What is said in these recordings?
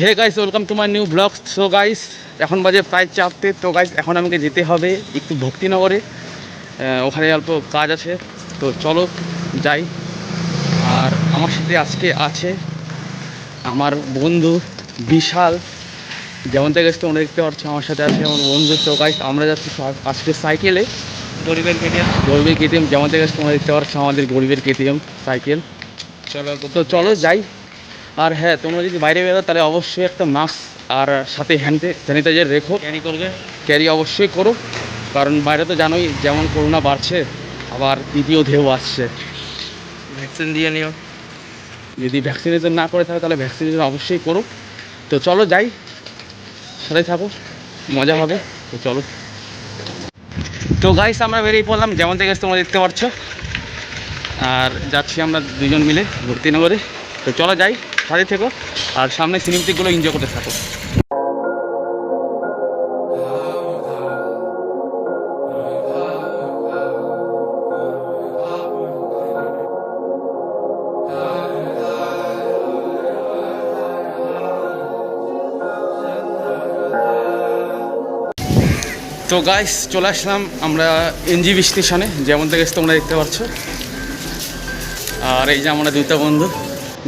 Hey guys welcome to my new blog so guys এখন বাজে প্রায় চারটে। তো গাইস এখন আমাকে যেতে হবে একটু ভক্তিনগরে। ওখানে অল্প কাজ আছে। তো চলো যাই। আর আমার সাথে আজকে আছে আমার বন্ধু বিশাল। যেমন থেকে গেছে তোমরা দেখতে পাচ্ছ আমার সাথে আছে আমার বন্ধু। তো গাইস আমরা যাচ্ছি আজকে সাইকেলে। গরিবের কেটিএম। গরিবের কেটিএম যেমন থেকে গেছে তোমরা দেখতে পাচ্ছ আমাদের গরিবের কেটিএম সাইকেল। চলো তো চলো যাই। আর হ্যাঁ তোমরা যদি বাইরে বেরো তাহলে অবশ্যই একটা মাস্ক আর সাথে হ্যান্ড স্যানিটাইজার রেখো। ক্যারি করবে? ক্যারি অবশ্যই করো কারণ বাইরে তো জানোই যেমন করোনা বাড়ছে আবার দ্বিতীয় ঢেউ আসছে। ভ্যাকসিন দিয়ে নিও। যদি ভ্যাকসিনেশন না করে থাকো তাহলে ভ্যাকসিনেশন অবশ্যই করো। তো চলো যাই সাথে থাকো মজা হবে। তো চলো। তো গাইস আমরা বেরিয়ে পড়লাম যেমন থেকে তোমরা দেখতে পাচ্ছ। আর যাচ্ছি আমরা দুজন মিলে ভর্তিনগরে তো চলো যাই। সাথে থেকো আর সামনে সিনেমেটিকগুলো এনজয় করতে থাকো। তো গাইস চলে আসলাম আমরা এনজিবি স্টেশনে, যেমন থেকে তোমরা দেখতে পাচ্ছ। আর এই যে আমরা দুইটা বন্ধু,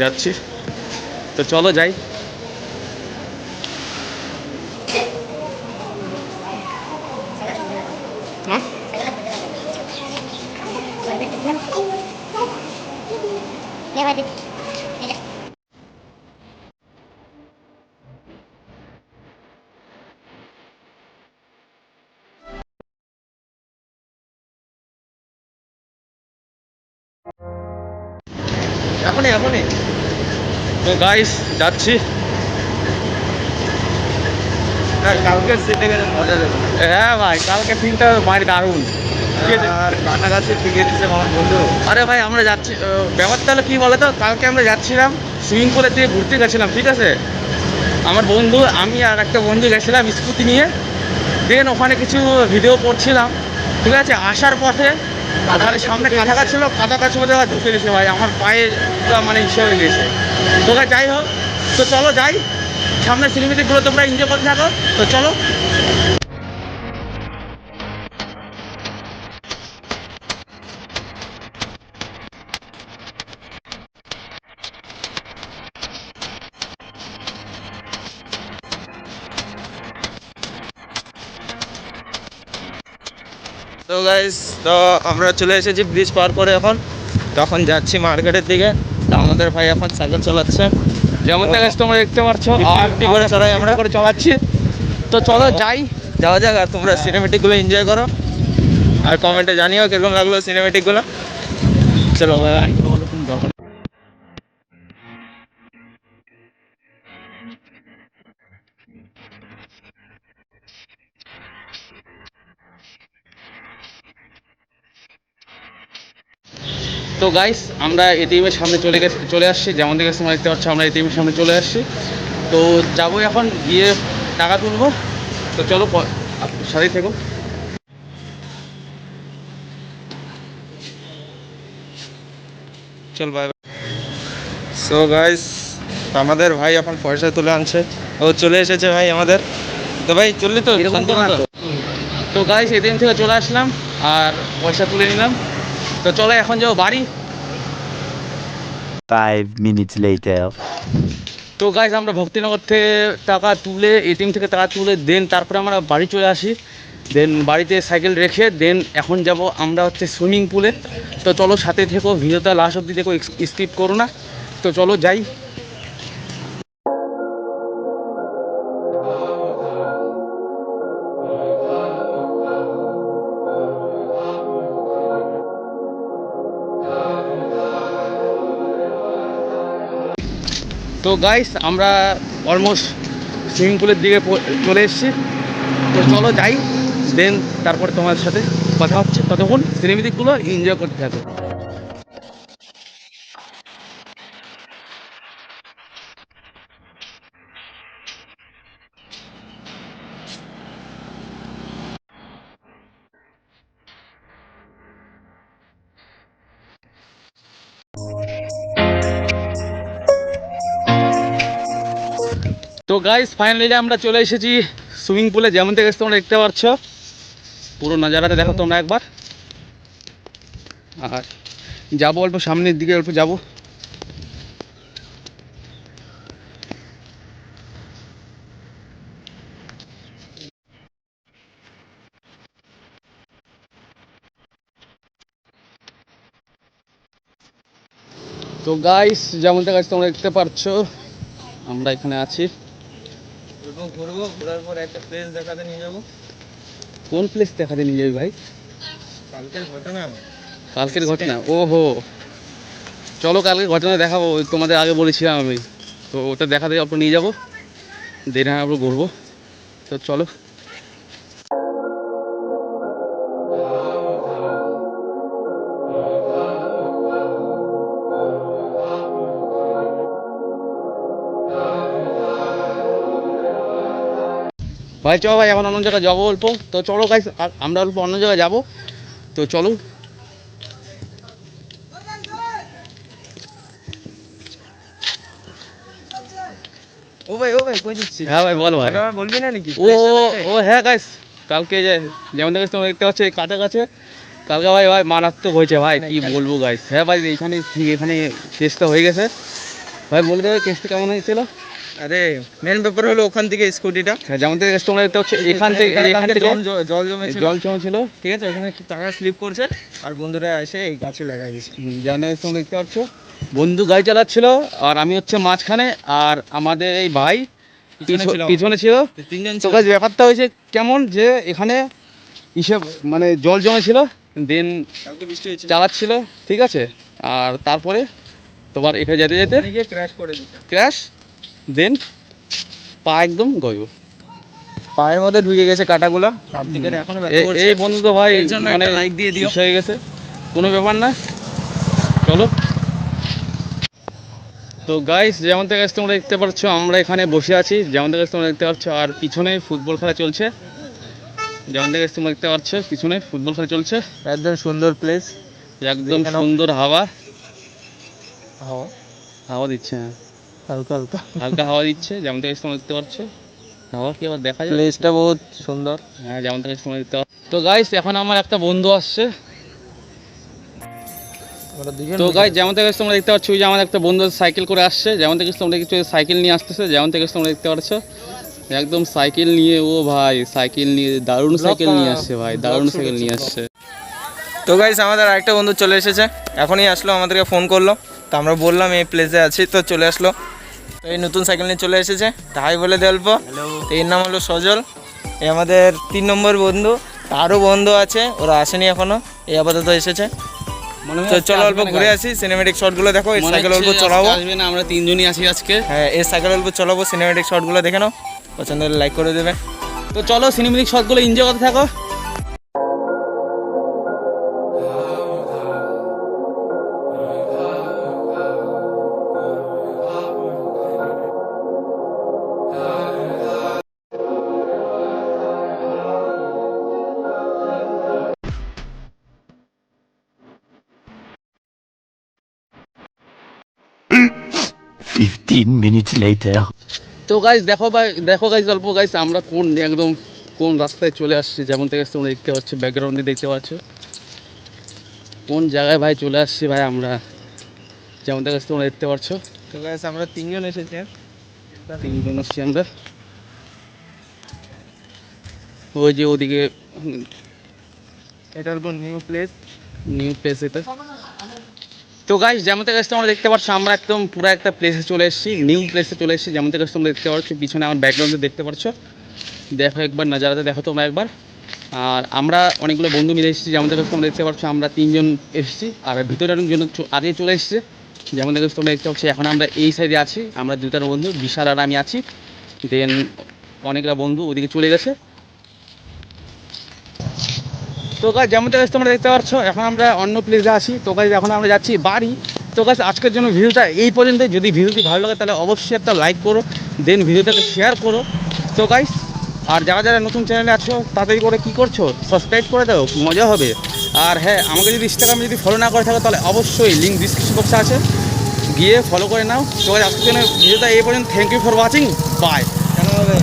যাচ্ছি। তো চলো যাই। এখনই এখনই তো গাইস যাচ্ছি। হ্যাঁ কালকে হ্যাঁ ভাই কালকে দারুণ। ঠিক আছে। আর কাছাকাছি দিচ্ছে আমার বন্ধু। আরে ভাই আমরা যাচ্ছি আহ, ব্যাপারটা হলো কী বলো তো কালকে আমরা যাচ্ছিলাম সুইমিং পুলের দিকে ঘুরতে গেছিলাম ঠিক আছে? আমার বন্ধু আমি আর একটা বন্ধু গেছিলাম স্কুটি নিয়ে। দেন ওখানে কিছু ভিডিও করছিলাম ঠিক আছে? আসার পথে আর সামনে কাঁথা গাছ ছিল কাঁথা গাছ মধ্যে আবার ঢুকে গেছে ভাই। আমার পায়ে মানে হয়ে গেছে। তোকে যাই হোক, তো চলো যাই। সামনে সিনেমেটিকগুলো তোমরা এনজয় করতে থাকো। তো চলো। তো গাইস তো আমরা চলে এসেছি ব্রিজ পার করে এখন। তখন যাচ্ছি মার্কেটের দিকে। তো আমাদের ভাই এখন সাইকেল চালাচ্ছে। যেমন যাচ্ছে তোমরা দেখতে পাচ্ছ আর করে চড়াই আমরা করে চালাচ্ছি। তো চলো যাই যাওয়া যাক আর তোমরা সিনেমেটিকগুলো এনজয় করো। আর কমেন্টে জানিও কীরকম লাগল সিনেমেটিকগুলো চলো ভাই তো গাইস আমরা এটিএমের সামনে চলে গেছি চলে আসছি। যেমন দেখে তোমরা দেখতে পাচ্ছ আমরা এটিএমের সামনে চলে আসছি। তো যাব এখন গিয়ে টাকা তুলবো। তো চলো সাথেই থেকো। চল বাই সো গাইস আমাদের ভাই এখন পয়সা তুলে আনছে। ও চলে এসেছে ভাই আমাদের। তো ভাই চললি তো? তো। তো গাইস এটিএম থেকে চলে আসলাম আর পয়সা তুলে নিলাম। তো চলো এখন যাব বাড়ি। ফাইভ মিনিটস লেটার তো গাইজ আমরা ভক্তিনগর থেকে টাকা তুলে এটিএম থেকে টাকা তুলে দেন তারপরে আমরা বাড়ি চলে আসি। দেন বাড়িতে সাইকেল রেখে দেন এখন যাব আমরা হচ্ছে সুইমিং পুলে তো চলো সাথে থেকো ভিডিওটা লাস্ট অব্দি দেখো স্কিপ করো না। তো চলো যাই। তো গাইস আমরা অলমোস্ট সুইমিং পুলের দিকে চলে এসেছি। তো চলো যাই দেন তারপরে তোমার সাথে কথা হচ্ছে। ততক্ষণ সিনেমেটিকগুলো এনজয় করতে থাকো। তো গাইস ফাইনালি আমরা চলে এসেছি সুইমিং পুলে যেমন থেকে তোমরা দেখতে পাচ্ছ, পুরো নজারাটা দেখো তোমরা একবার। আর যাব অল্প সামনের দিকে, অল্প যাব। তো গাইস যেমন থেকে তোমরা দেখতে পাচ্ছ, আমরা এখানে আছি। ঘুরবো ঘোরার পর একটা প্লেস দেখাতে নিয়ে যাব। কোন প্লেস দেখাতে নিয়ে যাবি ভাই? কালকের ঘটনা কালকের ঘটনা ও হো চলো কালকে ঘটনা দেখাবো ওই তোমাদের আগে বলেছিলাম আমি। তো ওটা দেখাতে আপনার নিয়ে যাব দেন আমরা ঘুরবো। তো চলো। ভাই চলো ভাই এখন অন্য জায়গায় যাব অল্প। তো চলো গাইস আমরা অল্প অন্য জায়গায় যাব। তো চলো। ও ভাই ও ভাই কই দিচ্ছি হ্যাঁ ভাই বল ভাই। বলবি না নাকি? ও ও হ্যাঁ গাইস কালকে যেমন দেখেছ তোমরা দেখতে পাচ্ছ এই কাছে কাছে কালকে ভাই ভাই মারাত্মক হয়েছে ভাই কি বলব গাইস হ্যাঁ ভাই ঠিক এখানে কেসটা হয়ে গেছে। ভাই বলে দেবে কেসটা কেমন হয়েছিল? আরে মেন ব্যাপার হলো ওখান থেকে স্কুটিটা। হ্যাঁ, যেমন থেকে তোমরা দেখতে পাচ্ছ এখান থেকে এখান থেকে জল জমেছিল। জল জমেছিল। ঠিক আছে ওখানে টাকা স্লিপ করছে আর বন্ধুরা এসে এই গাছে লাগাই দিয়েছে। দেখে তোমরা দেখতে পাচ্ছ? বন্ধু গাড়ি চালাচ্ছিল আর আমি হচ্ছে মাঝখানে আর আমাদের এই ভাই পিছনে ছিল। তিনজন গাছ ব্যাপারটা হয়েছে কেমন যে এখানে হিসেব মানে জল জমেছিল দেন চালাচ্ছিল ঠিক আছে? আর তারপরে তোমার এখানে যেতে যেতে ক্র্যাশ করে ক্র্যাশ দেন পা একদম গয়ব। পায়ের মধ্যে ঢুকে গেছে কাটাগুলো। এই বন্ধু তো ভাই মানে like দিয়ে দিও। হয়ে গেছে। কোনো ব্যাপার না। চলো। তো গাইস যেমন থেকে তোমরা দেখতে পাচ্ছ আমরা এখানে বসে আছি। যেমন থেকে তোমরা দেখতে পাচ্ছ আর পিছনে ফুটবল খেলা চলছে। যেমন থেকে তোমরা দেখতে পাচ্ছ পিছনে ফুটবল খেলা চলছে। একদম সুন্দর প্লেস একদম সুন্দর হাওয়া। হাওয়া। হাওয়া দিচ্ছে হ্যাঁ। হালকা হালকা। হালকা হাওয়া দিচ্ছে যেমন থেকে তোমরা দেখতে পাচ্ছ। হাওয়া কি আবার দেখা যায়? প্লেসটা বহুত সুন্দর। হ্যাঁ যেমন থেকে দেখতে পাচ্ছ। তো গাইস এখন আমার একটা বন্ধু আসছে। তো গাই যেমন থেকে তোমরা দেখতে পাচ্ছ যে আমার একটা বন্ধু সাইকেল করে আসছে। যেমন থেকে তোমরা কিছু সাইকেল নিয়ে আসতেছে যেমন থেকে তোমরা দেখতে পাচ্ছ। একদম সাইকেল নিয়ে ও ভাই সাইকেল নিয়ে দারুণ সাইকেল নিয়ে আসছে ভাই দারুণ সাইকেল নিয়ে আসছে। তো গাইস আমাদের আরেকটা বন্ধু চলে এসেছে। এখনই আসলো আমাদেরকে ফোন করল। তো আমরা বললাম এই প্লেসে আছি তো চলে আসলো। তো এই নতুন সাইকেল নিয়ে চলে এসেছে। তাই বলে দিয়ে অল্প। তো এর নাম হলো সজল। এই আমাদের তিন নম্বর বন্ধু। তারও বন্ধু আছে ওরা আসেনি এখনও। এই আপাতত এসেছে। তো চলো অল্প ঘুরে আসি সিনেমেটিক শটগুলো দেখো এই সাইকেল অল্প চলাবো আসবে না আমরা তিনজনই আছি আজকে। হ্যাঁ এই সাইকেল অল্প চলাবো সিনেমেটিক শটগুলো দেখে নাও। পছন্দ হলে লাইক করে দেবে। তো চলো সিনেমেটিক শটগুলো এনজয় করতে থাকো। Fifteen minutes later. তো গাইজ দেখো ভাই দেখো গাইজ অল্প গাইজ আমরা কোন একদম কোন রাস্তায় চলে আসছি যেমন থেকে তোমরা দেখতে পাচ্ছ ব্যাকগ্রাউন্ডে দেখতে পাচ্ছ। কোন জায়গায় ভাই চলে আসছি ভাই আমরা যেমন থেকে তোমরা দেখতে পাচ্ছ। তো গাইস আমরা তিনজন এসেছি। তিনজন আসছি আমরা। ওই যে ওদিকে এটা অল্প নিউ প্লেস নিউ প্লেস এটা। তো গাইস যেমন থেকে তোমরা দেখতে পাচ্ছ, আমরা একদম পুরো একটা প্লেসে চলে এসেছি নিউ প্লেসে চলে এসেছি, যেমন থেকে তোমরা দেখতে পাচ্ছ, পিছনে আমার ব্যাকগ্রাউন্ডে দেখতে পাচ্ছ। দেখো একবার, নাজারাতে দেখো তোমরা একবার। আর আমরা অনেকগুলো বন্ধু মিলে এসেছি, যেমন থেকে তোমরা দেখতে পাচ্ছ, আমরা তিনজন এসেছি, আর ভিতরে চ- আগে চলে এসেছে। যেমন থেকে তোমরা দেখতে পাচ্ছ, এখন আমরা এই সাইডে আছি, আমরা দুটার বন্ধু, বিশাল আর আমি আছি। দেন অনেকটা বন্ধু ওদিকে চলে গেছে। তো গাছ যেমন থেকে তোমরা দেখতে পাচ্ছ, এখন আমরা অন্য প্লেসে আছি। তো গাছ এখন আমরা যাচ্ছি বাড়ি। তো গাছ আজকের জন্য ভিডিওটা এই পর্যন্ত যদি ভিডিওটি ভালো লাগে, তাহলে অবশ্যই একটা লাইক করো দেন ভিডিওটাকে শেয়ার করো। তো গাইস আর যারা যারা নতুন চ্যানেলে আছো, তাড়াতাড়ি করে কী করছ? সাবস্ক্রাইব করে দাও, মজা হবে। আর হ্যাঁ আমাকে যদি ইনস্টাগ্রামে যদি ফলো না করে থাকো, তাহলে অবশ্যই লিঙ্ক ডিসক্রিপশন বক্সে আছে। গিয়ে ফলো করে নাও। তো আজকের জন্য ভিডিওটা এই পর্যন্ত। Thank you for watching bye